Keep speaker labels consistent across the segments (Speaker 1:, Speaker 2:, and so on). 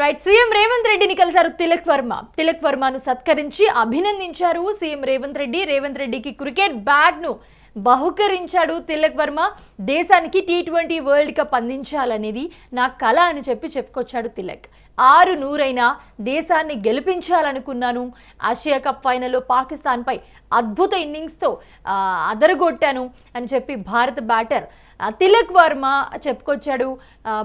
Speaker 1: Right CM Revanth రెడ్డిని కలిశారు తిలక్ వర్మ. తిలక్ వర్మను సత్కరించి అభినందించారు సీఎం రేవంత్ రెడ్డి రేవంత్ రెడ్డికి క్రికెట్ బ్యాట్ను బహుకరించాడు తిలక్ వర్మ. దేశానికి టీ ట్వంటీ వరల్డ్ కప్ అందించాలనేది నా కళ అని చెప్పి చెప్పుకొచ్చాడు తిలక్. ఆరు నూరైనా దేశాన్ని గెలిపించాలనుకున్నాను. ఆసియా కప్ ఫైనల్లో పాకిస్తాన్పై అద్భుత ఇన్నింగ్స్తో అదరగొట్టాను అని చెప్పి భారత బ్యాటర్ తిలక్ వర్మ చెప్పుకొచ్చాడు.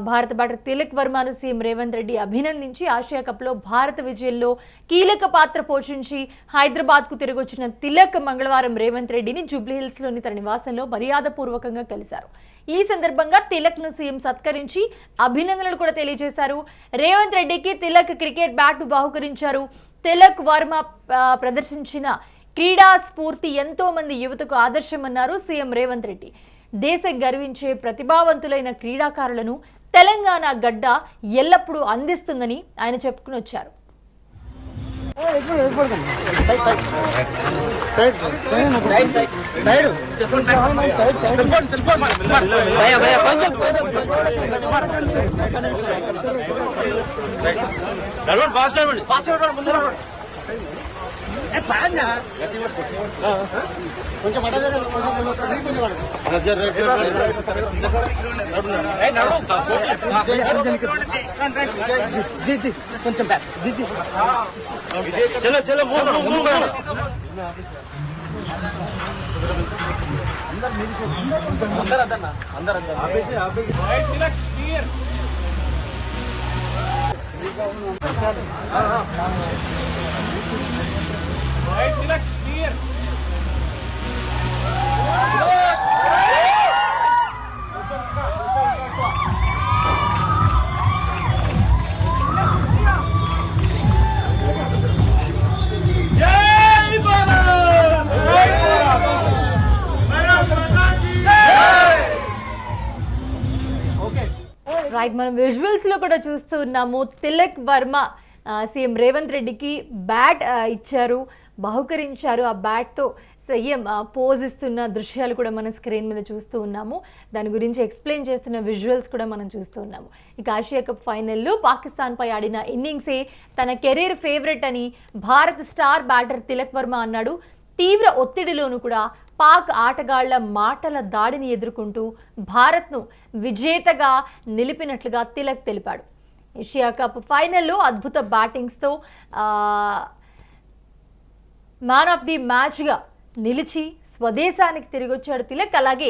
Speaker 1: భారత బాట తిలక్ వర్మను సీఎం రేవంత్ రెడ్డి అభినందించి ఆసియా కప్లో భారత విజయంలో కీలక పాత్ర పోషించి హైదరాబాద్కు తిరిగొచ్చిన తిలక్ మంగళవారం రేవంత్ రెడ్డిని జూబ్లీహిల్స్లోని తన నివాసంలో మర్యాదపూర్వకంగా కలిశారు. ఈ సందర్భంగా తిలక్ను సీఎం సత్కరించి అభినందనలు కూడా తెలియజేశారు. రేవంత్ రెడ్డికి తిలక్ క్రికెట్ బ్యాట్ను బహుకరించారు. తిలక్ వర్మ ప్రదర్శించిన క్రీడా స్ఫూర్తి ఎంతో మంది యువతకు ఆదర్శమన్నారు సీఎం రేవంత్ రెడ్డి. దేశం గర్వించే ప్రతిభావంతులైన క్రీడాకారులను తెలంగాణ గడ్డ ఎల్లప్పుడూ అందిస్తుందని ఆయన చెప్పుకుని వచ్చారు.
Speaker 2: నడవండి ఫాస్ట్ నడవండి చలో చలో మూవ్ మూవ్ జై భారత్ జై భారత్
Speaker 1: రైట్ మనం విజువల్స్లో కూడా చూస్తూ ఉన్నాము. తిలక్ వర్మ సీఎం రేవంత్ రెడ్డికి బ్యాట్ ఇచ్చారు. బహుకరించారు. ఆ బ్యాట్తో సయ్యం పోజ్ ఇస్తున్న దృశ్యాలు కూడా మనం స్క్రీన్ మీద చూస్తూ ఉన్నాము. దాని గురించి ఎక్స్ప్లెయిన్ చేస్తున్న విజువల్స్ కూడా మనం చూస్తూ ఉన్నాము. ఇక ఆసియా కప్ ఫైనల్లో పాకిస్తాన్పై ఆడిన ఇన్నింగ్సే తన కెరీర్ ఫేవరెట్ అని భారత్ స్టార్ బ్యాటర్ తిలక్ వర్మ అన్నాడు. తీవ్ర ఒత్తిడిలోనూ కూడా పాక్ ఆటగాళ్ళ మాటల దాడిని ఎదుర్కొంటూ భారత్ను విజేతగా నిలిపినట్లుగా తిలక్ తెలిపాడు. ఏషియా కప్ ఫైనల్లో అద్భుత బ్యాటింగ్స్తో మ్యాన్ ఆఫ్ ది మ్యాచ్గా నిలిచి స్వదేశానికి తిరిగి వచ్చాడు తిలక్. అలాగే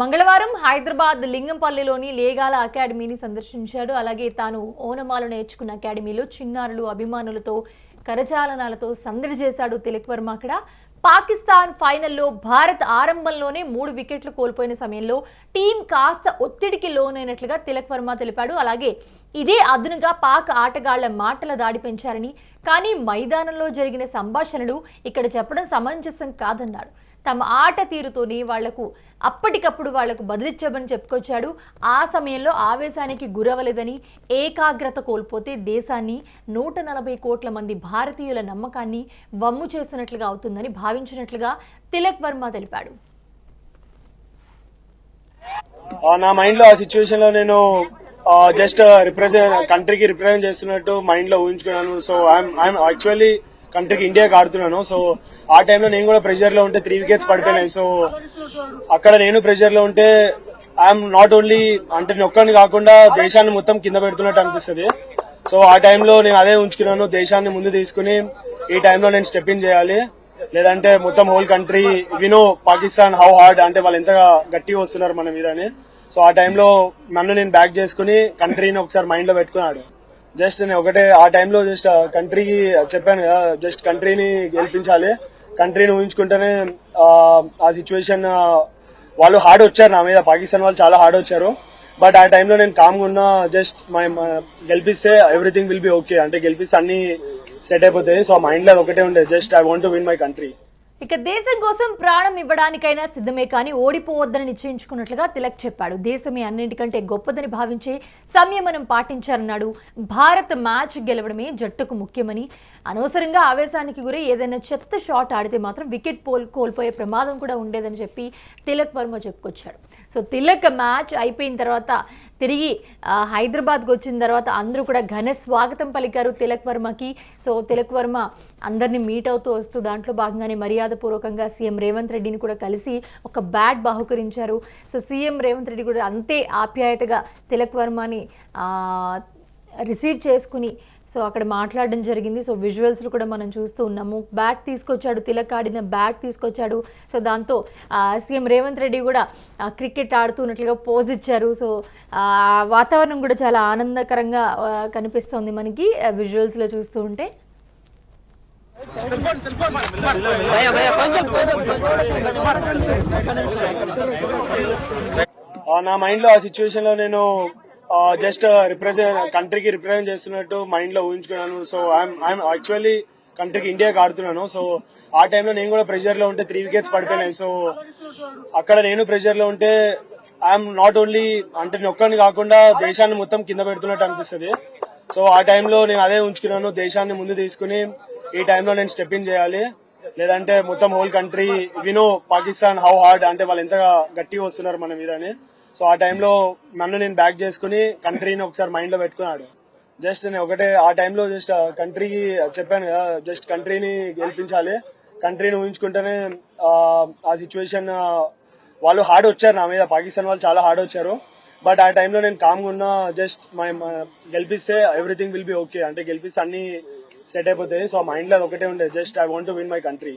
Speaker 1: మంగళవారం హైదరాబాద్ లింగంపల్లిలోని లేగాల అకాడమీని సందర్శించాడు. అలాగే తాను ఓనమాలు నేర్చుకున్న అకాడమీలో చిన్నారులు అభిమానులతో కరచాలనాలతో సందడి చేశాడు తిలక్ వర్మ. అక్కడ పాకిస్తాన్ ఫైనల్లో భారత్ ఆరంభంలోనే మూడు వికెట్లు కోల్పోయిన సమయంలో టీం కాస్త ఒత్తిడికి లోనైనట్లుగా తిలక్ వర్మ తెలిపాడు. అలాగే ఇదే అదునుగా పాక్ ఆటగాళ్ళ మాటల దాడి పెంచారని కానీ మైదానంలో జరిగిన సంభాషణలు ఇక్కడ చెప్పడం సమంజసం కాదన్నారు. తమ ఆట తీరుతోనే వాళ్ళకు అప్పటికప్పుడు వాళ్ళకు బదిలిచ్చామని చెప్పుకొచ్చాడు. ఆ సమయంలో ఆవేశానికి గురవలేదని ఏకాగ్రత కోల్పోతే దేశాన్ని నూట నలభై కోట్ల మంది భారతీయుల నమ్మకాన్ని వమ్ము చేసినట్లుగా అవుతుందని భావించినట్లుగా తిలక్ వర్మ తెలిపాడు.
Speaker 3: నా మైండ్లో ఆ సిచ్యువేషన్లో నేను జస్ట్ రిప్రజెంట్ కంట్రీకి రిప్రజెంట్ చేస్తున్నట్టు మైండ్లో ఊహించుకున్నాను. సో ఐఎమ్ యాక్చువల్లీ కంట్రీకి ఇండియాకి ఆడుతున్నాను. సో ఆ టైంలో నేను కూడా ప్రెషర్లో ఉంటే త్రీ వికెట్స్ పడిపోయినాయి. సో అక్కడ నేను ప్రెషర్లో ఉంటే ఐఎమ్ నాట్ ఓన్లీ అంటే నొక్కని కాకుండా దేశాన్ని మొత్తం కింద పెడుతున్నట్టు అనిపిస్తుంది. సో ఆ టైంలో నేను అదే ఉంచుకున్నాను. దేశాన్ని ముందు తీసుకుని ఈ టైంలో నేను స్టెప్ ఇన్ చేయాలి. లేదంటే మొత్తం హోల్ కంట్రీ వినో పాకిస్తాన్ హౌ హార్డ్ అంటే వాళ్ళు ఎంత గట్టిగా వస్తున్నారు మన మీద అని సో ఆ టైంలో నన్ను నేను బ్యాక్ చేసుకుని కంట్రీని ఒకసారి మైండ్లో పెట్టుకున్నాడు. జస్ట్ నేను ఒకటే ఆ టైంలో జస్ట్ కంట్రీకి చెప్పాను కదా జస్ట్ కంట్రీని గెలిపించాలి. కంట్రీని ఊహించుకుంటేనే ఆ, సిచ్యువేషన్ వాళ్ళు హార్డ్ వచ్చారు నా మీద. పాకిస్తాన్ వాళ్ళు చాలా హార్డ్ వచ్చారు. బట్ ఆ టైంలో నేను కామ్గా ఉన్నా జస్ట్ గెలిపిస్తే ఎవ్రీథింగ్ విల్ బి ఓకే అంటే గెలిపిస్తే అన్ని సెట్ అయిపోతాయి. సో మైండ్లో ఒకటే ఉండేది. Just I want win my country
Speaker 1: ఇక దేశం కోసం ప్రాణం ఇవ్వడానికైనా సిద్ధమే కానీ ఓడిపోవద్దని నిశ్చయించుకున్నట్లుగా తిలక్ చెప్పాడు. దేశమే అన్నింటికంటే గొప్పదని భావించే సంయమనం పాటించారన్నాడు. భారత్ మ్యాచ్ గెలవడమే జట్టుకు ముఖ్యమని. అనవసరంగా ఆవేశానికి గురై ఏదైనా చెత్త షాట్ ఆడితే మాత్రం వికెట్ పోల్ కోల్పోయే ప్రమాదం కూడా ఉండేదని చెప్పి తిలక్ వర్మ చెప్పుకొచ్చాడు. సో తిలక్ మ్యాచ్ అయిపోయిన తర్వాత తిరిగి హైదరాబాద్కి వచ్చిన తర్వాత అందరూ కూడా ఘన స్వాగతం పలికారు తిలక్ వర్మకి. సో తిలక్ వర్మ అందరినీ మీట్ అవుతూ వస్తూ దాంట్లో భాగంగానే మర్యాదపూర్వకంగా సీఎం రేవంత్ రెడ్డిని కూడా కలిసి ఒక బ్యాట్ బాహుకరించారు. సో సీఎం రేవంత్ రెడ్డి కూడా అంతే ఆప్యాయతగా తిలక్ వర్మని రిసీవ్ చేసుకుని సో అక్కడ మాట్లాడడం జరిగింది. సో విజువల్స్లు కూడా మనం చూస్తూ ఉన్నాము. బ్యాట్ తీసుకొచ్చాడు తిలక్ ఆడిన బ్యాట్ తీసుకొచ్చాడు. సో దాంతో సీఎం రేవంత్ రెడ్డి కూడా క్రికెట్ ఆడుతున్నట్లుగా పోజ్ ఇచ్చారు. సో వాతావరణం కూడా చాలా ఆనందకరంగా కనిపిస్తోంది మనకి విజువల్స్లో చూస్తూ ఉంటే.
Speaker 3: నా మైండ్లో ఆ సిచ్యువేషన్లో నేను జస్ట్ రిప్రజెంట్ కంట్రీకి రిప్రజెంట్ చేస్తున్నట్టు మైండ్లో ఊహించుకున్నాను. సో ఐఎమ్ యాక్చువల్లీ కంట్రీకి ఇండియాకి ఆడుతున్నాను. సో ఆ టైంలో నేను కూడా ప్రెషర్లో ఉంటే త్రీ వికెట్స్ పడిపోయినాయి. సో అక్కడ నేను ప్రెషర్లో ఉంటే ఐఎమ్ నాట్ ఓన్లీ అంటే నొక్కని కాకుండా దేశాన్ని మొత్తం కింద పెడుతున్నట్టు అనిపిస్తుంది. సో ఆ టైంలో నేను అదే ఉంచుకున్నాను. దేశాన్ని ముందు తీసుకుని ఈ టైంలో నేను స్టెప్ ఇన్ చేయాలి. లేదంటే మొత్తం హోల్ కంట్రీ వినో పాకిస్తాన్ హౌ హార్డ్ అంటే వాళ్ళు ఎంత గట్టిగా వస్తున్నారు మన మీద అని సో ఆ టైంలో నన్ను నేను బ్యాక్ చేసుకుని కంట్రీని ఒకసారి మైండ్లో పెట్టుకున్నాడు. జస్ట్ నేను ఒకటే ఆ టైంలో జస్ట్ కంట్రీకి చెప్పాను కదా జస్ట్ కంట్రీని గెలిపించాలి కంట్రీని ఊహించుకుంటేనే ఆ, సిచ్యువేషన్ వాళ్ళు హార్డ్ వచ్చారు నా మీద. పాకిస్తాన్ వాళ్ళు చాలా హార్డ్ వచ్చారు. బట్ ఆ టైంలో నేను కామ్గా ఉన్నా జస్ట్ మై గెలిపిస్తే ఎవ్రీథింగ్ విల్ బి ఓకే అంటే గెలిపిస్తే అన్ని సెట్ అయిపోతాయి. సో మైండ్లో అది ఒకటే ఉండే just I want win my country